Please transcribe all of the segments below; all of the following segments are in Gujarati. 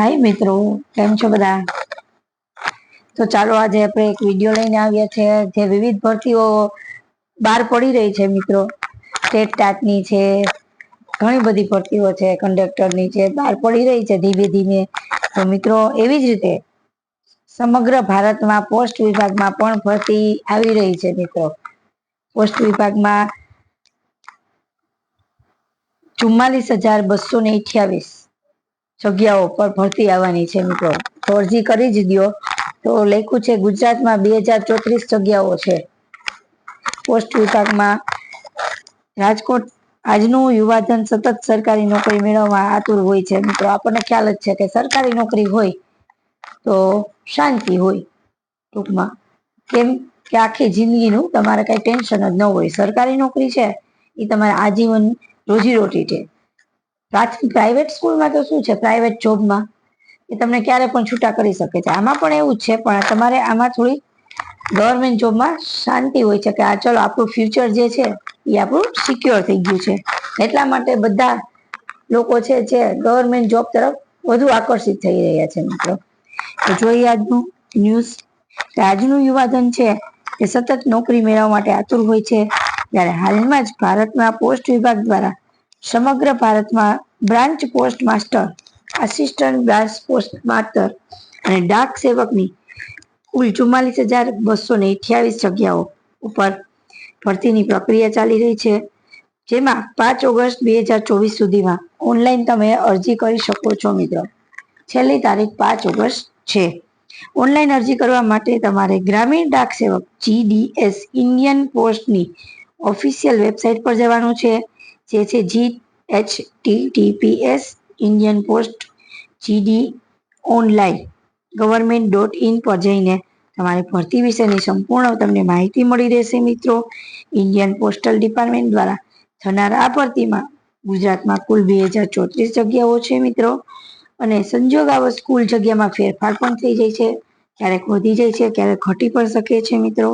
હાય મિત્રો, કેમ છો બધા? તો ચાલો આજે આપણે એક વીડિયો લઈને આવ્યા છે જે વિવિધ ભરતીઓ બહાર પડી રહી છે મિત્રો. સ્ટેટ ટાટની છે, ઘણી બધી ભરતીઓ છે કંડક્ટરની છે, બહાર પડી રહી છે ધીમે ધીમે. તો મિત્રો, એવી જ રીતે સમગ્ર ભારતમાં પોસ્ટ વિભાગમાં પણ ભરતી આવી રહી છે મિત્રો. પોસ્ટ વિભાગમાં ચુમ્માલીસ હજાર બસો ને અઠ્યાવીસ જગ્યાઓ પર ભરતી આવવાની છે મિત્રો. તો અરજી કરી જ દો તો લખ્યું છે, ગુજરાતમાં બે હજાર ચોત્રીસ જગ્યાઓ છે. પોસ્ટ વિભાગમાં રાજકોટ આજનું યુવાધન સતત સરકારી નોકરી મેળવવા આતુર હોય છે મિત્રો. આપણને ખ્યાલ જ છે કે સરકારી નોકરી હોય તો શાંતિ હોય ટૂંકમાં. કેમ કે આખી જિંદગીનું તમારે કઈ ટેન્શન જ ન હોય. સરકારી નોકરી છે એ તમારા આજીવન રોજીરોટી છે. પ્રાઇવેટ સ્કૂલમાં તો શું છે? પ્રાઇવેટ જોબમાં એ તમને ક્યારે પણ છૂટા કરી શકે છે. આમાં પણ એવું જ છે, પણ તમારે આમાં થોડી ગવર્મેન્ટ જોબમાં શાંતિ હોય છે કે આ ચલો આપણું ફ્યુચર જે છે એ આપણું સિક્યોર થઈ ગયું છે. એટલા માટે બધા લોકો છે જે ગવર્મેન્ટ જોબ તરફ વધુ આકર્ષિત થઈ રહ્યા છે મિત્રો. તો જોઈએ આજનું ન્યૂઝ કે આજનું યુવાધન છે એ સતત નોકરી મેળવવા માટે આતુર હોય છે. ત્યારે હાલમાં જ ભારતમાં પોસ્ટ વિભાગ દ્વારા સમગ્ર ભારતમાં branch post master assistant branch post master અને ડાક સેવકની કુલ ચુમ્માલીસ હજાર બસો ને અઠ્યાવીસ જગ્યાઓ ઉપર ભરતીની પ્રક્રિયા ચાલી રહી છે, જેમાં પાંચ ઓગસ્ટ બે હજાર ચોવીસ સુધીમાં ઓનલાઈન તમે અરજી કરી શકો છો મિત્રો. છેલ્લી તારીખ પાંચ ઓગસ્ટ છે. ઓનલાઈન અરજી કરવા માટે તમારે ગ્રામીણ ડાક સેવક જીડીએસ ઇન્ડિયન પોસ્ટની ઓફિશિયલ વેબસાઇટ પર જવાનું છે, જે છે જી HTTPS Indian post GD online government dot in પર જઈને તમારી ભરતી વિશેની સંપૂર્ણ તમને માહિતી મળી રહેશે મિત્રો. ઇન્ડિયન પોસ્ટલ ડિપાર્ટમેન્ટ દ્વારા થનાર આ ભરતીમાં ગુજરાતમાં કુલ બે હજાર ચોત્રીસ જગ્યાઓ છે મિત્રો. અને સંજોગ આવત સ્કૂલ જગ્યામાં ફેરફાર પણ થઈ જાય છે. ક્યારેક વધી જાય છે, ક્યારેક ઘટી પણ શકે છે મિત્રો.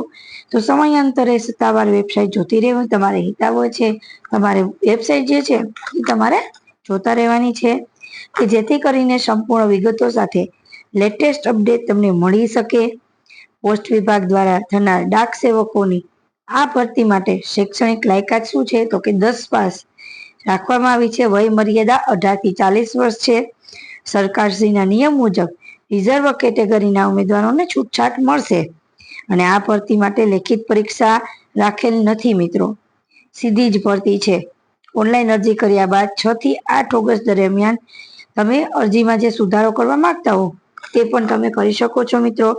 તો સમયાંતરે સત્તાવાર વેબસાઇટ જોતી રહેવું, તમારે હિતાવો છે. તમારે વેબસાઇટ જે છે, એ તમારે જોતા રહેવાની છે. કે જેથી કરીને સંપૂર્ણ વિગતો સાથે લેટેસ્ટ અપડેટ તમને મળી શકે. પોસ્ટ વિભાગ દ્વારા થનાર ડાક સેવકોની આ ભરતી માટે શૈક્ષણિક લાયકાત શું છે? તો કે દસ પાસ રાખવામાં આવી છે. વય મર્યાદા અઢારથી ચાલીસ વર્ષ છે. સરકારશ્રીના નિયમ મુજબ રિઝર્વ કેટેગરીના ઉમેદવારોને છૂટછાટ મળશે. અને આ ભરતી માટે લેખિત પરીક્ષા રાખેલ નથી મિત્રો. સીધી જ ભરતી છે. ઓનલાઈન અરજી કર્યા બાદ છ થી આઠ ઓગસ્ટ દરમિયાન તમે અરજીમાં જે સુધારો કરવા માંગતા હો, તે પણ તમે કરી શકો છો મિત્રો.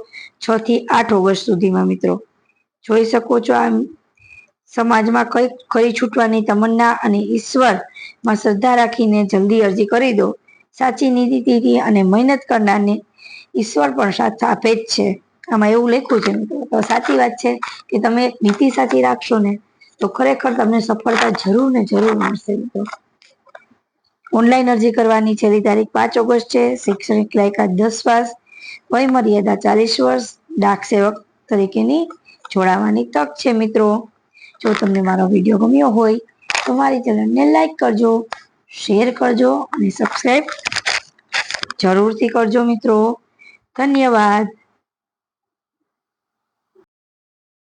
છ થી આઠ ઓગસ્ટ સુધીમાં મિત્રો. જોઈ શકો છો આમ સમાજમાં કઈ ખરી છૂટવાની તમન્ના અને ઈશ્વરમાં શ્રદ્ધા રાખીને જલ્દી અરજી કરી દો. સાચી નીતિ અને મહેનત કરનારને ઈશ્વર પણ સાથ આપે જ છે. આમાં એવું લખ્યું છે તો સાચી વાત છે કે તમે નીતિ સાચી રાખશો ને, તો ખરેખર તમને સફળતા જરૂર ને જરૂર મળશે ઓનલાઈન અરજી કરવાની છેલ્લી તારીખ પાંચ ઓગસ્ટ છે. શૈક્ષણિક લાયકાત દસ પાસ વય મર્યાદા ચાલીસ વર્ષ. ડાક સેવક તરીકેની જોડાવાની તક છે મિત્રો. જો તમને મારો વીડિયો ગમ્યો હોય તો મારી ચેનલને લાઈક કરજો. શેર કરજો અને સબસ્ક્રાઈબ જરૂરથી કરજો મિત્રો. ધન્યવાદ.